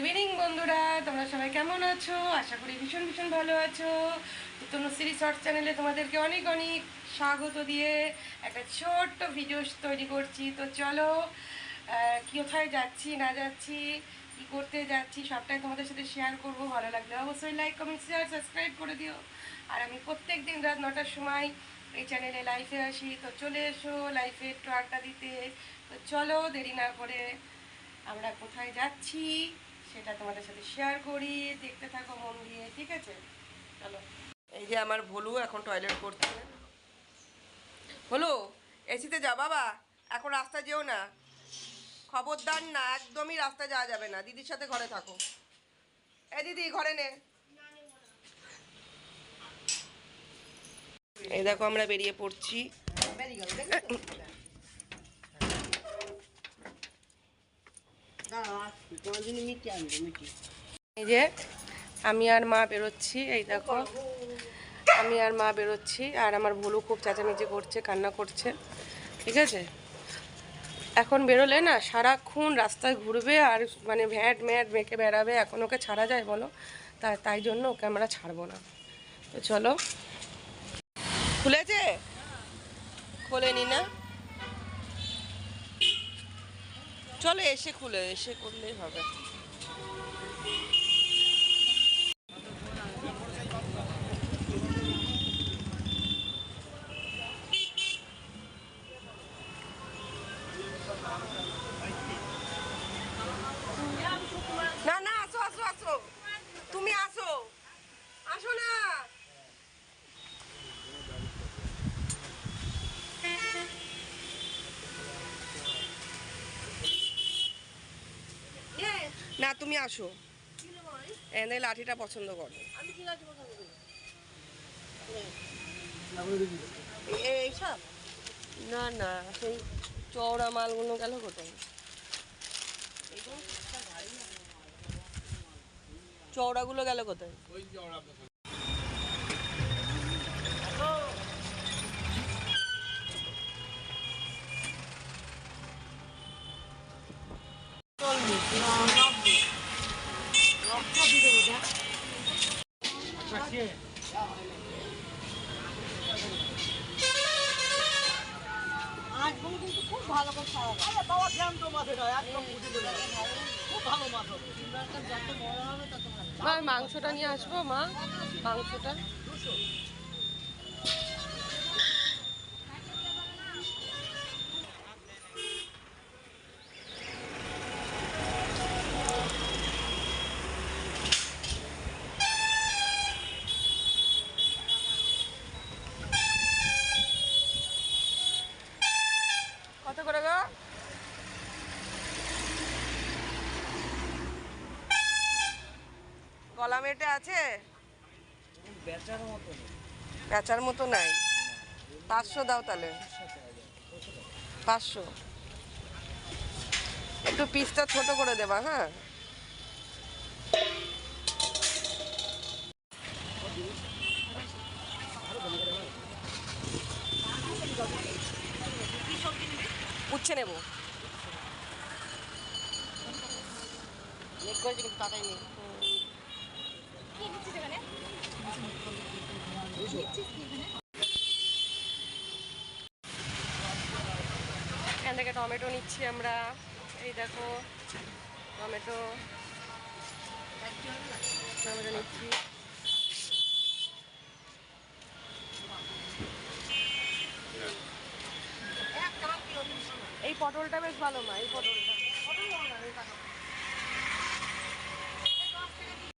Evening বন্ধুরা। তোমরা সবাই কেমন আছো? আশা করি ভীষণ ভীষণ ভালো আছো। তনুশ্রী শর্ট চ্যানেলে তোমাদেরকে অনেক অনেক স্বাগত দিয়ে একটা ছোট্ট ভিডিও তৈরি করছি। তো চলো কোথায় যাচ্ছি, না যাচ্ছি, কী করতে যাচ্ছি, সবটাই তোমাদের সাথে শেয়ার করব। ভালো লাগলে অবশ্যই লাইক কমেন্ট শেয়ার সাবস্ক্রাইব করে দিও। আর আমি প্রত্যেক দিন রাত নটার সময় এই চ্যানেলে লাইফে আসি। তো চলে এসো লাইফে একটু আড্ডা দিতে। তো চলো, দেরি না করে আমরা কোথায় যাচ্ছি? সেটা তোমাদের সাথে শেয়ার করি, দেখতে থাকো, মন দিয়ে, ঠিক আছে? চলো। এই যে আমার ভলু এখন টয়লেট করছে। ভলু এসিতে যা বাবা, এখন রাস্তা যেও না। খবরদার না, একদমই রাস্তা যাওয়া যাবে না। দিদির সাথে ঘরে থাকো। এ দিদি, ঘরে নে। এই দেখো আমরা বেরিয়ে পড়ছি। এই যে আমি আর মা বেরোচ্ছি, এই দেখো। আমি আর মা বেরোচ্ছি, আর আমার ভুলু খুব চেঁচামেচি করছে, কান্না করছে, ঠিক আছে? এখন বেরোলে না সারাক্ষণ রাস্তায় ঘুরবে আর মানে ভ্যাট ম্যাট মেখে বেড়াবে, এখন ওকে ছাড়া যায় বলো? তা, তাই জন্য ওকে আমরা ছাড়বো না। তো চলো। খুলেছে? খোলেনি না? চলো এসে খুলে এসে করলেই হবে। তুমি আসো। এনে লাঠিটা পছন্দ করো। এইসব না না সেই চওড়া মালগুলো গেল কোথায়? চওড়াগুলো গেল কোথায়? খুব ভালো করে আরে বাবা জ্যান্ত মাছ এটা একদম খুব ভালো মাছ হবে। যত বড় হবে তত ভালো মাংসটা নিয়ে আসব মা মাংসটা। গলা মেটে আছে? বেচার মতো বেচার মতো নাই। পাঁচশো দাও তাহলে। পাঁচশো। একটু পিসটা ছোট করে দেবা হ্যাঁ? উচ্ছে নেব। করেছি কিন্তু তাড়াতাড়ি নেই। এখান থেকে টমেটো নিচ্ছি আমরা। এই দেখো, টমেটো। টমেটো নিচ্ছি। এই পটলটা বেশ ভালো মা, এই পটলটা।